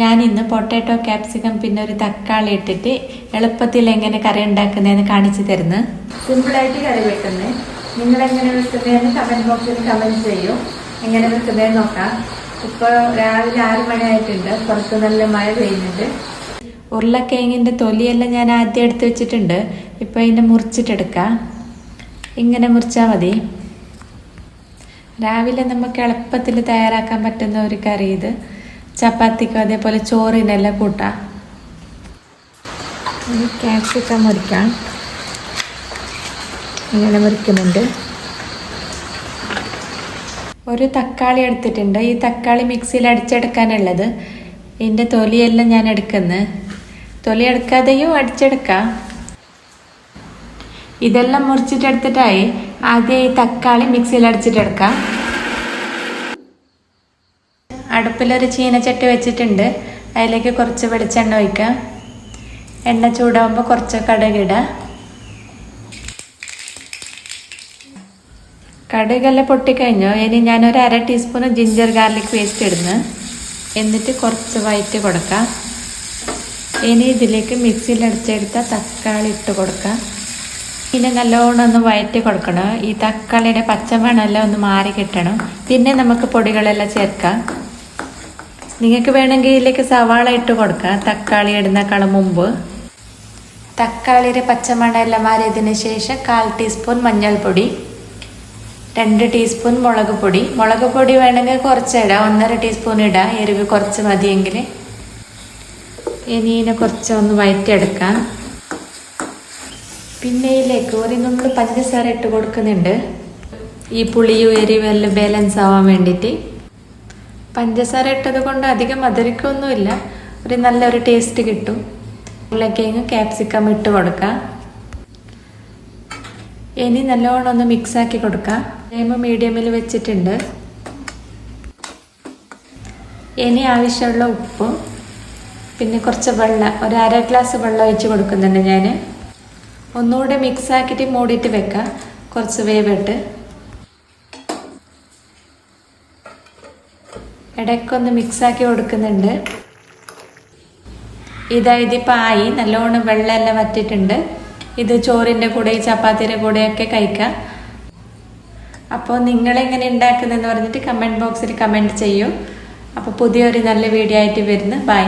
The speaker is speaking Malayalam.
ഞാൻ ഇന്ന് പൊട്ടാറ്റോ ക്യാപ്സിക്കം പിന്നെ ഒരു തക്കാളി ഇട്ടിട്ട് എളുപ്പത്തിൽ എങ്ങനെ കറി ഉണ്ടാക്കുന്നതെന്ന് കാണിച്ചു തരുന്നു. സിമ്പിളായിട്ട് കറി വെക്കുന്നത് നിങ്ങൾ എങ്ങനെ വെക്കുന്നതെന്ന് കമന്റ് ബോക്സിൽ കമന്റ് ചെയ്യൂ. എങ്ങനെ വെക്കുന്നതെന്ന് നോക്കാം. ഇപ്പോൾ രാവിലെ ആറ് മണിയായിട്ടുണ്ട്. പുറത്ത് നല്ല മഴ പെയ്യുന്നുണ്ട്. ഉരുളക്കിഴങ്ങിന്റെ തൊലിയെല്ലാം ഞാൻ ആദ്യം എടുത്ത് വെച്ചിട്ടുണ്ട്. ഇപ്പോൾ ഇതിനെ മുറിച്ചിട്ടെടുക്കാം ഇങ്ങനെ മുറിച്ചാൽ മതി. രാവിലെ നമുക്ക് എളുപ്പത്തിൽ തയ്യാറാക്കാൻ പറ്റുന്ന ഒരു കറി ഇത്. ചപ്പാത്തിക്കും അതേപോലെ ചോറിനെല്ലാം കൂട്ടാം. ക്യാപ്സിക്കം മുറിക്കാം. ഇങ്ങനെ മുറിക്കുന്നുണ്ട്. ഒരു തക്കാളി എടുത്തിട്ടുണ്ട്. ഈ തക്കാളി മിക്സിയിൽ അടിച്ചെടുക്കാനുള്ളത്. ഇതിന്റെ തൊലിയെല്ലാം ഞാൻ എടുക്കുന്നത് തൊലി എടുക്കാതെയും അടിച്ചെടുക്കാം. ഇതെല്ലാം മുറിച്ചിട്ടെടുത്തിട്ടായി ആദ്യം ഈ തക്കാളി മിക്സിയിൽ അടിച്ചിട്ടെടുക്കാം. അടുപ്പിലൊരു ചീനച്ചട്ടി വെച്ചിട്ടുണ്ട്. അതിലേക്ക് കുറച്ച് വെളിച്ചെണ്ണ ഒഴിക്കാം. എണ്ണ ചൂടാകുമ്പോൾ കുറച്ച് കടുകിടുക കടുകെല്ലാം പൊട്ടിക്കഴിഞ്ഞു? ഇനി ഞാനൊരു അര ടീസ്പൂൺ ജിഞ്ചർ ഗാർലിക് പേസ്റ്റ് ഇടുന്നു. എന്നിട്ട് കുറച്ച് വയറ്റി കൊടുക്കാം. ഇനി ഇതിലേക്ക് മിക്സിയിൽ അടിച്ചെടുത്ത തക്കാളി ഇട്ട് കൊടുക്കാം. പിന്നെ നല്ലോണം ഒന്ന് വയറ്റി കൊടുക്കണം. ഈ തക്കാളിയുടെ പച്ചമണമെല്ലാം ഒന്ന് മാറി കിട്ടണം. പിന്നെ നമുക്ക് പൊടികളെല്ലാം ചേർക്കാം. നിങ്ങൾക്ക് വേണമെങ്കിൽ ഇതിലേക്ക് സവാള ഇട്ട് കൊടുക്കാം. തക്കാളി ഇടുന്നേക്കാളും മുമ്പ്. തക്കാളിയുടെ പച്ചമണമെല്ലാം മാറിയതിന് ശേഷം കാൽ ടീസ്പൂൺ മഞ്ഞൾപ്പൊടി രണ്ട് ടീസ്പൂൺ മുളക് പൊടി. മുളക് പൊടി വേണമെങ്കിൽ കുറച്ച് ഇടാം. ഒന്നര ടീസ്പൂൺ ഇടാം. എരിവ് കുറച്ച് മതിയെങ്കിൽ. ഇനി ഇതിനെ വയറ്റിയെടുക്കാം. പിന്നെ ഇതിലേക്ക് ഒരു നമ്മൾ പഞ്ചസാര ഇട്ട് കൊടുക്കുന്നുണ്ട്. ഈ പുളിയും എരിവും എല്ലാം ബാലൻസ് ആവാൻ വേണ്ടിയിട്ട്. പഞ്ചസാര ഇട്ടത് കൊണ്ട് അധികം മധുരിക്കൊന്നുമില്ല. ഒരു നല്ലൊരു ടേസ്റ്റ് കിട്ടും. ഉരുളക്കിഴങ്ങ് ക്യാപ്സിക്കം ഇട്ട് കൊടുക്കാം. ഇനി നല്ലോണം ഒന്ന് മിക്സാക്കി കൊടുക്കാം. ഫ്ലെയിം മീഡിയമിൽ വെച്ചിട്ടുണ്ട്. ഇനി ആവശ്യമുള്ള ഉപ്പും പിന്നെ കുറച്ച് വെള്ളം ഒരു അര ഗ്ലാസ് വെള്ളം ഒഴിച്ച് കൊടുക്കുന്നുണ്ട് ഞാൻ ഒന്നുകൂടെ മിക്സാക്കിയിട്ട് മൂടിയിട്ട് വെക്കാം. കുറച്ച് വേവിട്ട്. ഇടയ്ക്കൊന്ന് മിക്സാക്കി കൊടുക്കുന്നുണ്ട്. ഇതാ ഇതിപ്പോൾ ആയി. നല്ലോണം വെള്ളമെല്ലാം വറ്റിട്ടുണ്ട് ഇത് ചോറിന്റെ കൂടെ ചപ്പാത്തിയുടെ കൂടെയൊക്കെ കഴിക്കാം. അപ്പോൾ നിങ്ങളെങ്ങനെ ഉണ്ടാക്കുന്നതെന്ന് പറഞ്ഞിട്ട് കമന്റ് ബോക്സിൽ കമന്റ് ചെയ്യൂ. അപ്പോൾ പുതിയൊരു നല്ല വീഡിയോ ആയിട്ട് വരുന്നു. ബൈ.